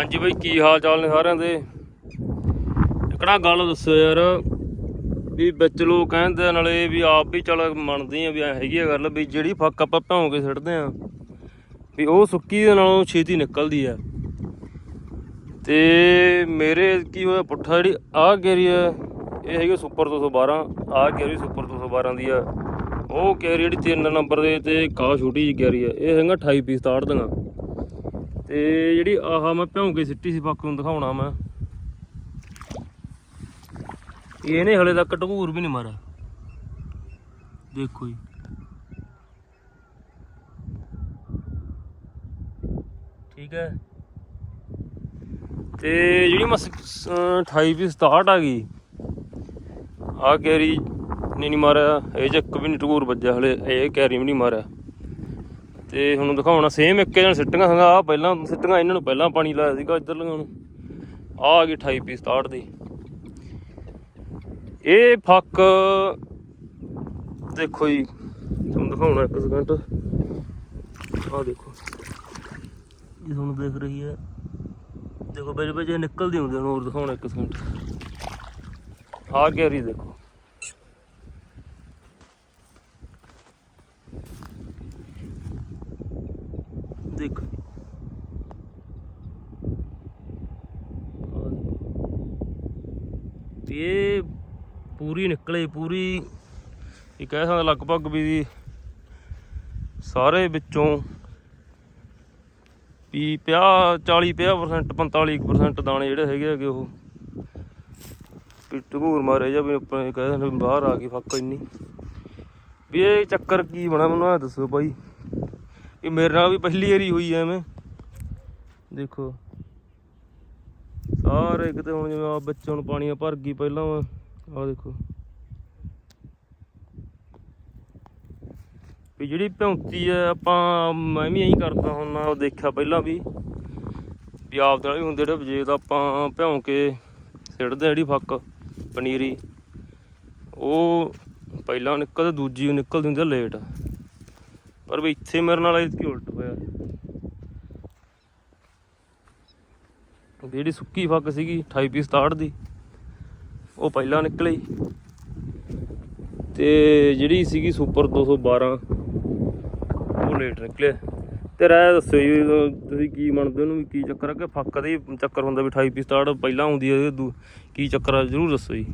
ਹਾਂਜੀ ਬਾਈ, ਕੀ ਹਾਲ ਚਾਲ ਨੇ ਸਾਰਿਆਂ ਦੇ? ਇਕੜਾ ਗੱਲ ਦੱਸੋ ਯਾਰ, ਵੀ ਵਿੱਚ ਲੋਕ ਕਹਿੰਦੇ ਆ ਨਾਲੇ ਵੀ ਆਪ ਵੀ ਚਲ ਮੰਨਦੇ ਆ ਵੀ ਐ ਹੈਗੀ ਆ ਗੱਲ, ਵੀ ਜਿਹੜੀ ਫੱਕ ਆਪਾਂ ਭੌਂ ਕੇ ਸਿੱਟਦੇ ਆ, ਵੀ ਉਹ ਸੁੱਕੀ ਦੇ ਨਾਲੋਂ ਛੇਤੀ ਨਿਕਲਦੀ ਆ। ਤੇ ਮੇਰੇ ਕੀ ਹੋਇਆ ਪੁੱਠਾ ਜਿਹੜੀ ਆਹ ਗੇਰੀ ਆ, ਇਹ ਹੈਗੀ ਸੁਪਰ 212 ਆਹ ਗੇਰੀ ਸੁਪਰ 212 ਦੀ ਆ। ਉਹ ਕੈਰੀ ਜਿਹੜੀ 3 ਨੰਬਰ ਦੇ ਤੇ ਕਾ ਛੋਟੀ ਜਿਹੀ ਗੇਰੀ ਆ, ਇਹ ਹੈਗਾ 28 ਪੀਸ ਤਾੜ ਦੀਆਂ। ਤੇ ਜਿਹੜੀ ਆਹ ਮੈਂ ਭਿਉਂ ਕੇ ਸਿੱਟੀ ਸੀ, ਬਾਕੀ ਨੂੰ ਦਿਖਾਉਣਾ ਮੈਂ। ਇਹਨੇ ਹਲੇ ਤੱਕ ਢਕੂਰ ਵੀ ਨਹੀਂ ਮਾਰਿਆ। ਦੇਖੋ ਜੀ। ਠੀਕ ਹੈ। ਤੇ ਜਿਹੜੀ ਮਸ ਸ- 28 ਵੀ 67 ਆ ਗਈ ਆ ਕੈਰੀ ਨਹੀਂ ਮਾਰਿਆ, ਇਹ ਚ ਇੱਕ ਵੀ ਨਹੀਂ ਟਕੂਰ ਵੱਜਿਆ, ਹਲੇ ਇਹ ਕੈਰੀ ਵੀ ਨਹੀਂ ਮਾਰਿਆ। ਤੇ ਹੁਣ ਦਿਖਾਉਣਾ ਸੇਮ ਇੱਕ ਜਣ ਸਿੱਟੀਆਂ ਹੈਗਾ ਆ ਪਹਿਲਾਂ ਸਿੱਟੀਆਂ, ਇਹਨਾਂ ਨੂੰ ਪਹਿਲਾਂ ਪਾਣੀ ਲਾਇਆ ਸੀਗਾ ਇੱਧਰ ਲਗਾਉਣ ਨੂੰ। ਆ ਆ ਗਈ 28 ਪੀਸ 67 ਦੀ। ਇਹ ਫੱਕ, ਦੇਖੋ ਜੀ, ਤੁਹਾਨੂੰ ਦਿਖਾਉਣਾ ਇੱਕ ਸਕਿੰਟ ਆ ਦੇਖੋ। ਇਹ ਤੁਹਾਨੂੰ ਦੇਖ ਰਹੀ ਹੈ। ਦੇਖੋ ਬੇਜ ਬੇਜ ਨਿਕਲਦੀ ਹੁੰਦੀ ਹੁਣ ਹੋਰ ਦਿਖਾਉਣਾ ਇੱਕ ਸਕਿੰਟ ਆ ਗੈਰੀ ਦੇਖੋ। ਦੇਖੋ। ਇਹ ਪੂਰੀ ਨਿਕਲੇ, ਪੂਰੀ ਇਹ ਕਹਿ ਸਕਦਾ ਲਗਭਗ ਵੀ ਸਾਰੇ ਵਿੱਚੋਂ ਵੀ 50 40 50% 45% ਦਾਣੇ ਜਿਹੜੇ ਹੈਗੇ ਹੈਗੇ ਉਹ। ਵੀ ਢਗੂਰ ਮਾਰੇ ਜਾਂ ਵੀ ਆਪਣੇ ਕਹਿ ਸਕਦੇ ਬਾਹਰ ਆ ਗਈ ਫੱਕ ਇੰਨੀ। ਵੀ ਇਹ ਚੱਕਰ ਕੀ ਬਣਾ ਮੈਨੂੰ ਆ ਦੱਸੋ ਬਾਈ। ਇਹ ਮੇਰੇ ਨਾਲ ਵੀ ਪਹਿਲੀ ਵਾਰੀ ਹੋਈ ਐ ਐਵੇਂ। ਦੇਖੋ। ਸਾਰੇ ਕਿਤੇ ਹੁਣ ਜਿਵੇਂ ਆ ਬੱਚੇ ਹੁਣ ਪਾਣੀ ਭਰ ਗਈ ਪਹਿਲਾਂ ਆ ਦੇਖੋ। ਵੀ ਜਿਹੜੀ ਭੌਂਤੀ ਐ ਆਪਾਂ ਮੈਂ ਵੀ ਐਂ ਕਰਦਾ ਹੁੰਦਾ ਉਹ ਦੇਖਿਆ ਪਹਿਲਾਂ ਵੀ। ਵੀ ਆਪ ਦੇ ਵੀ ਹੁੰਦੇ ਜਿਹੜੇ ਜੇ ਤਾਂ ਆਪਾਂ ਭਿਉਂ ਕੇ ਸਿੱਟਦੇ ਆ ਜਿਹੜੀ ਫੱਕ, ਪਨੀਰੀ। ਉਹ ਪਹਿਲਾਂ ਨਿਕਲਦੇ, ਦੂਜੀ ਨਿਕਲਦੀ ਹੁੰਦੀ ਆ ਲੇਟ। ਪਰ ਵੀ ਇੱਥੇ ਮੇਰੇ ਨਾਲ ਇਹ ਉਲਟ ਹੋਇਆ। ਜਿਹੜੀ ਸੁੱਕੀ ਫੱਕ ਸੀਗੀ 28 ਪੀਸ 67 ਦੀ, ਉਹ ਪਹਿਲਾਂ ਨਿਕਲੀ। ਤੇ ਜਿਹੜੀ ਸੀਗੀ ਸੁਪਰ 212 ਉਹ ਲੇਟ ਨਿਕਲਿਆ। ਤੇ ਰਾਏ ਦੱਸੋ ਜੀ, ਤੁਸੀਂ ਕੀ ਮੰਨਦੇ ਉਹਨੂੰ ਵੀ ਕੀ ਚੱਕਰ ਆ? ਕਿ ਫੱਕ ਦਾ ਚੱਕਰ ਹੁੰਦਾ ਵੀ 28 ਪੀਸ 67 ਪਹਿਲਾਂ ਹੁੰਦੀ ਹੈ ਕੀ ਚੱਕਰ ਆ? ਜਰੂਰ ਦੱਸੋ ਜੀ।